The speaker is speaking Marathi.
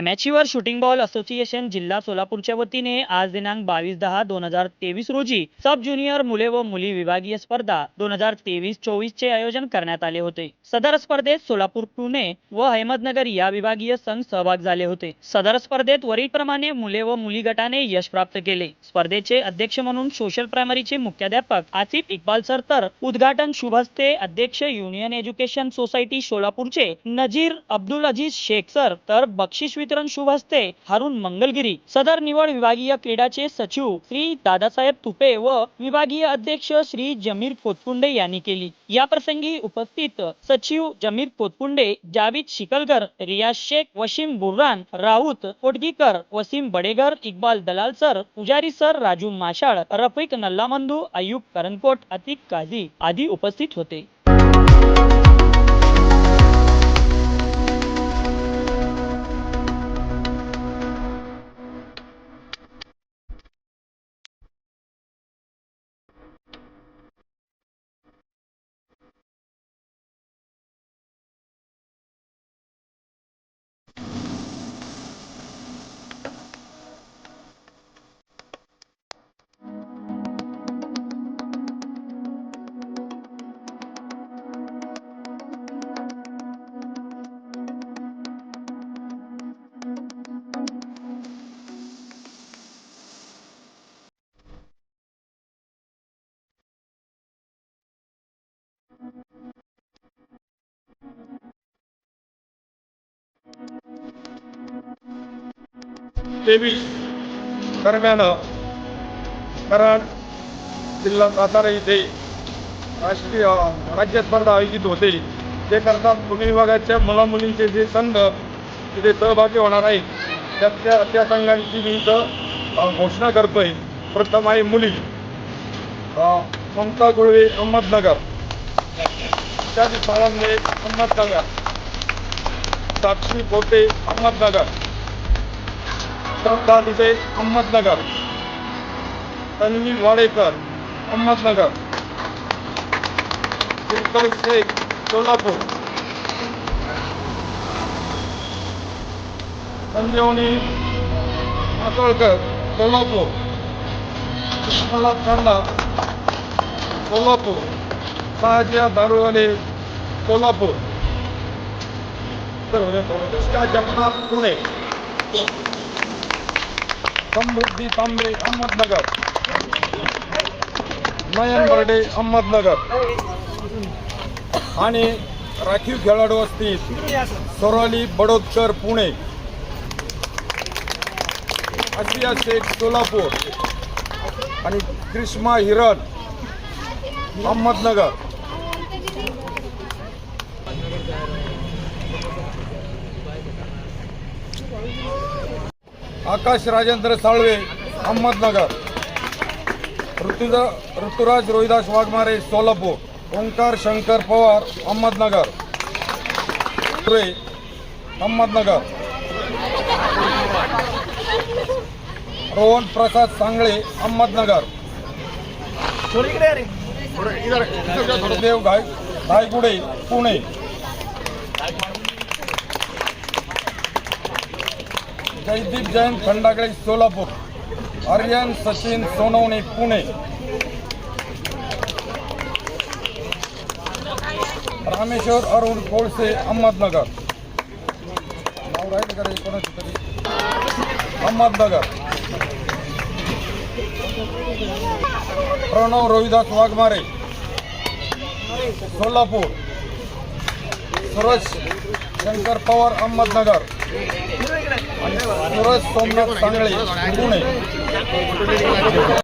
ॲमॅच्युअर शूटिंग बॉल असोसिएशन जिल्हा सोलापूरच्या वतीने आज दिनांक बावीस दहा दोन हजार तेवीस रोजी सब ज्युनियर मुले व मुली विभागीय स्पर्धा दोन हजार तेवीस चोवीस चे आयोजन करण्यात आले होते. सदर स्पर्धेत सोलापूर पुणे व अहमदनगर या विभागीय संघ सहभाग झाले होते. सदर स्पर्धेत वरीलप्रमाणे मुले व मुली गटाने यश प्राप्त केले. स्पर्धेचे अध्यक्ष म्हणून सोशल प्रायमरीचे मुख्याध्यापक आसिफ इक्बाल सर तर उद्घाटन शुभ हस्ते अध्यक्ष युनियन एज्युकेशन सोसायटी सोलापूरचे नजीर अब्दुल अजीज शेख सर तर बक्षीस वितरण शुभ हस्ते हारून मंगलगिरी सदर निवड विभागीय क्रीडाचे सचिव श्री दादासाहेब तुपे व विभागीय अध्यक्ष श्री जमीर पोतपुंडे यांनी केली. या प्रसंगी उपस्थित सचिव जमीर पोतपुंडे जावीद शिकलकर रियाज शेख वशीम बुर्रान राऊत कोटगीकर वसीम बडेगर इक्बाल दलाल सर पुजारी सर राजू माशाळ रफिक नल्लामंदू अयुब करनकोट अतिक काझी आदी उपस्थित होते. तेवीस दरम्यान कराड जिल्हा सातारा इथे राष्ट्रीय राज्य स्पर्धा आयोजित होते. ते करता पुणे विभागाच्या मुला मुलींचे जे संघ तिथे सहभागी होणार आहेत त्या त्या त्या संघांची मी इथं घोषणा करतोय. प्रथम आहे मुली. ममता गुळवे अहमदनगर. इत्यादी शाळांमध्ये अहमदनगर. साक्षी पोटे अहमदनगर. श्रद्धा अहमदनगर तन्वी वाडेकर अहमदनगर किरकोळ शेख सोलापूर संजीवनी मातोळकर सोलापूर कृष्णला खंडा सोलापूर शहाजिया दारुवाले सोलापूर. जगन्नाथ पुणे. समृद्धी तांबे अहमदनगर. नयन बर्डे अहमदनगर. आणि राखीव खेळाडू असतील सोराली बडोदकर पुणे. आशिया शेख सोलापूर. आणि ग्रीष्मा हिरण अहमदनगर. आकाश राजेंद्र साळवे अहमदनगर. ऋतुजा ऋतुराज रोहिदास वाघमारे सोलापूर. ओंकार शंकर पवार अहमदनगर. सुरे अहमदनगर. रोहन प्रसाद सांगळे अहमदनगर. देव गाय गायगुडे पुणे. जयदीप जयंत खंडागळे सोलापूर. आर्यन सचिन सोनवणे पुणे. रामेश्वर अरुण कोळसे अहमदनगर. नाव राहील का कोणाचं तरी? अहमदनगर. प्रणव रोहिदास वाघमारे. सोलापूर. सुरज शंकर पवार अहमदनगर. सुरज सोमनाथ सांगळे पुणे